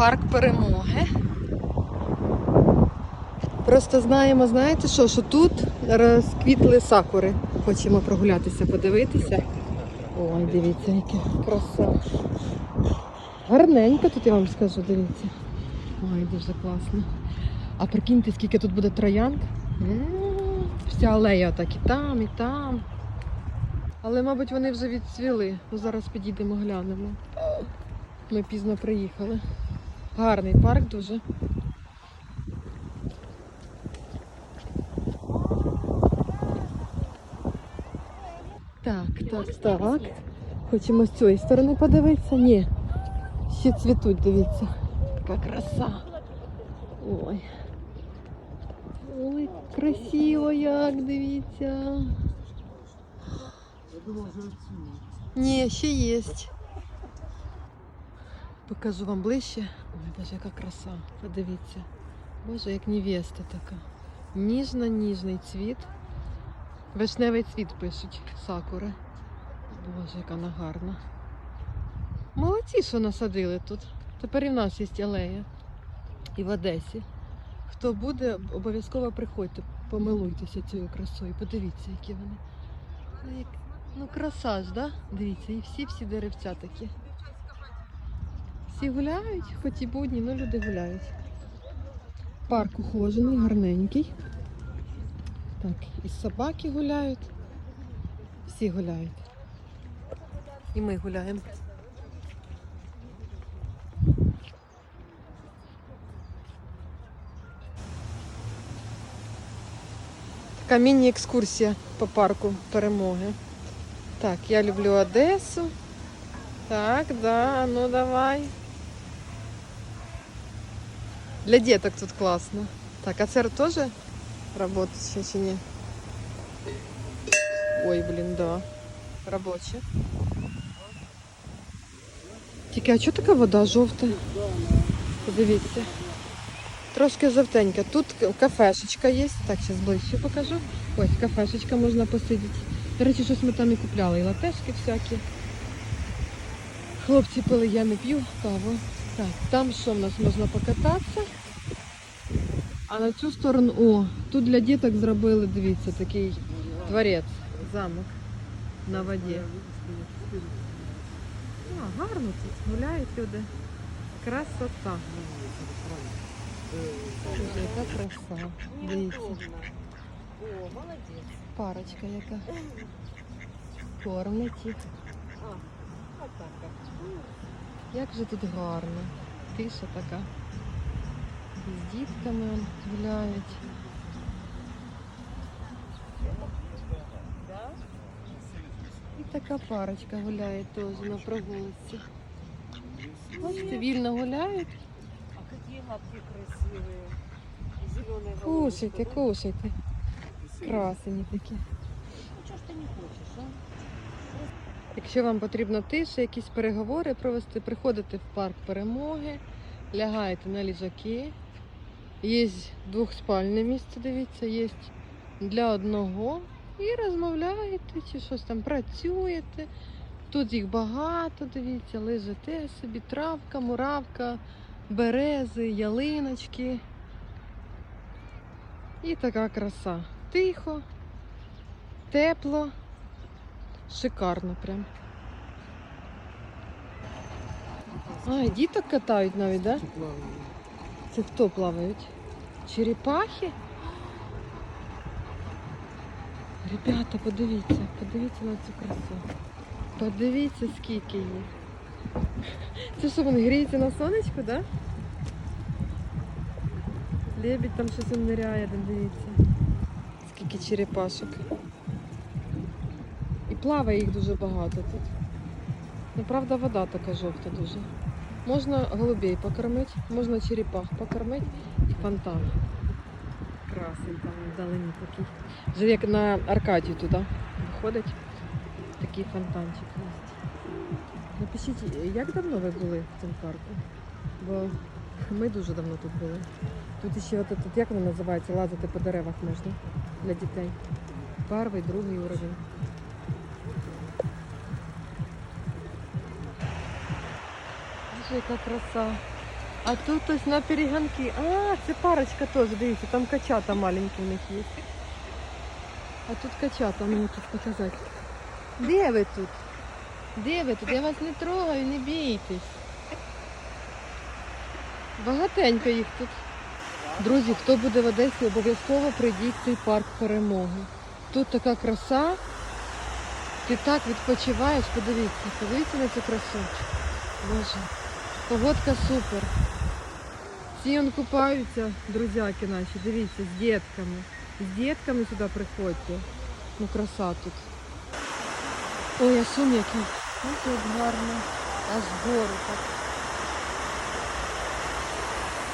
парк перемоги. Просто знаємо, знаєте що, що тут розквітли сакури. Хочемо прогулятися, подивитися. Ой, дивіться, яке краса. Гарненько тут я вам скажу, дивіться. Ой, дуже класно. А прикиньте, скільки тут буде троянк. М, Вся алея так і там, і там. Але, мабуть, вони вже відцвіли. Ну, зараз підійдемо, глянемо. Ми пізно приїхали. Гарний парк дуже. Так, так, так. Хочемо з цієї сторони подивитися. Ні. Ще цвітуть, дивіться. Яка краса. Ой. Ой, красиво як, дивіться. Я думав, вже оцінюють. Ні, ще є. Покажу вам ближче. Ой, боже, яка краса. Подивіться. Боже, як невеста така. Ніжно-ніжний цвіт. Вишневий цвіт пишуть сакури. Боже, яка вона гарна. Молодці, що насадили тут. Тепер і в нас є алея. І в Одесі. Хто буде, обов'язково приходьте, помилуйтеся цією красою. Подивіться, які вони. Ну, ну краса ж, да? Дивіться, і всі-всі деревця такі. Всі гуляють, хоч і будні, але люди гуляють. Парк ухожений, гарненький. Так, і собаки гуляють. Всі гуляють. І ми гуляємо. Така міні-екскурсія по парку перемоги. Так, я люблю Одесу. Так, да, ну давай. Для діток тут класно. Так, а це теж работает чи ні? Ой, блін, да. Робоче. Тільки, а чого така вода жовта? Подивіться. Трошки жовтенька. Тут кафешечка є. Так, зараз ближче покажу. Ось кафешечка можна посидіти. До речі, щось ми там і купляли. І латешки всякі. Хлопці пили, я не п'ю каву. Так, там що в нас можна покататися. А на цю сторону, о, тут для діток зробили, дивіться, такий дворець, замок на воді. А, гарно тут, гуляють люди. Красота. Боже, яка краса. Дивіться. О, молодець. Парочка яка. Кормить їх. Отак. Як же тут гарно. Тиша така. З дітками он гуляють. Да? І така парочка гуляє теж на прогулці. Бачите, вільно гуляють. А какие лапки красивые. Зеленые Кушайте, кушайте. Красені такі. Ну что ж ты не хочешь, а? Якщо вам потрібно тиша, якісь переговори провести, приходите в парк перемоги, лягаєте на ліжаки. Є двохспальне місце, дивіться, є для одного. І розмовляєте, чи щось там працюєте. Тут їх багато, дивіться, лежите собі, травка, муравка, берези, ялиночки. І така краса. Тихо, тепло. Шикарно прям. А, і діток катають навіть, так? Да? Це хто плавають? Черепахи? Ребята, подивіться, подивіться на цю красу. Подивіться, скільки їх. Це що, вони гріються на сонечку, так? Да? Лебідь там щось ниряє, дивіться. Скільки черепашок. Плаває їх дуже багато тут. Ну, правда, вода така жовта дуже. Можна голубей покормити, можна черепах покормити і фонтан. Красень там вдалині такий. Вже як на Аркадію туди виходить. Такий фонтанчик є. Напишіть, як давно ви були в цьому парку? Бо ми дуже давно тут були. Тут ще от, тут, як воно називається, лазити по деревах можна для дітей. Перший, другий уровень. Боже, яка краса. А тут ось на перегонки. А, це парочка теж, дивіться, там качата маленькі в них є. А тут качата мені тут показати. Де ви тут? Де ви тут? Я вас не трогаю, не бійтесь. Багатенько їх тут. Друзі, хто буде в Одесі, обов'язково прийдіть в цей парк перемоги. Тут така краса. Ти так відпочиваєш, подивіться, подивіться на цю красу. Боже, погодка супер. Всі он купаються, друзяки наші, дивіться, з дітками. З дітками сюди приходьте. Ну краса тут. Ой, а шум який. Ось як гарно. Аж гору так.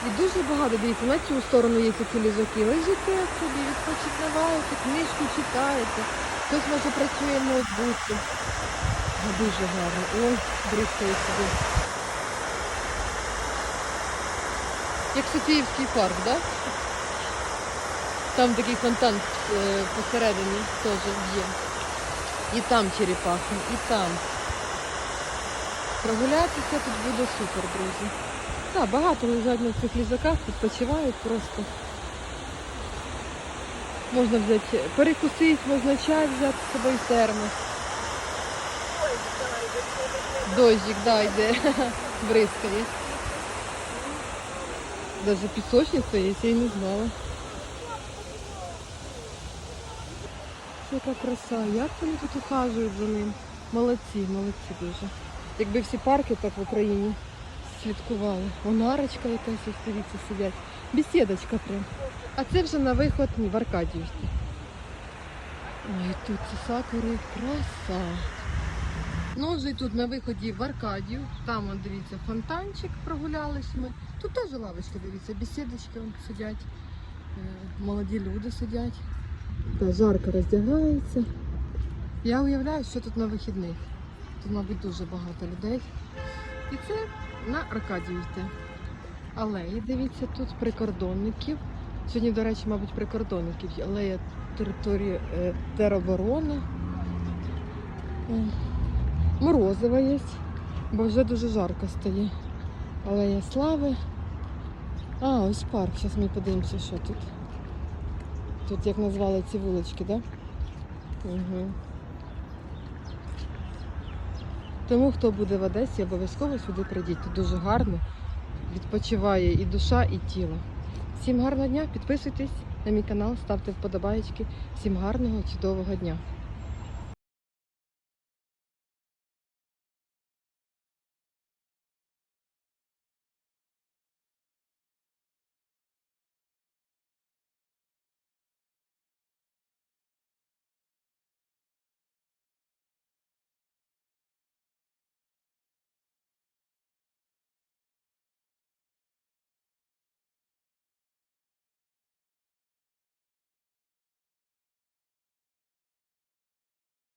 І дуже багато, дивіться, на цю сторону є ці ліжаки. Лежите собі, відпочиваєте, книжку читаєте. Хтось може працює ноутбуці. Ну, Дуже гарно. Ой, бризкає сюди. Як Софіївський парк, так? Да? Там такий фонтан е, посередині теж є. І там черепахи, і там. Прогулятися тут буде супер, друзі. Так, багато лежать на цих лізаках, відпочивають просто. Можна взяти перекусити, можна чай взяти з собою термос. Дощик, да, йде, бризкає. Даже пісочниця є, я й не знала. Яка краса, як вони тут ухажують за ним. Молодці, молодці дуже. Якби всі парки так в Україні слідкували. Вон арочка якась ось дивіться, сидять. Бесідочка прям. А це вже на виход в Аркадіївці. Ой, тут ці сакури краса. Ну, вже тут на виході в Аркадію. Там, он, дивіться, фонтанчик прогулялись ми. Тут теж лавочки, дивіться, бесідочки вон сидять. Е, Молоді люди сидять. Та жарко роздягається. Я уявляю, що тут на вихідних. Тут, мабуть, дуже багато людей. І це на Аркадію йти. Алеї, дивіться, тут прикордонників. Сьогодні, до речі, мабуть, прикордонників. Алея території е, тероборони. Морозива є, бо вже дуже жарко стає. Алея слави. А, ось парк. Зараз ми подивимося, що тут. Тут як назвали ці вулички, так? Да? Угу. Тому хто буде в Одесі, обов'язково сюди прийдіть. Тут дуже гарно. Відпочиває і душа, і тіло. Всім гарного дня, підписуйтесь на мій канал, ставте вподобайки. Всім гарного, чудового дня.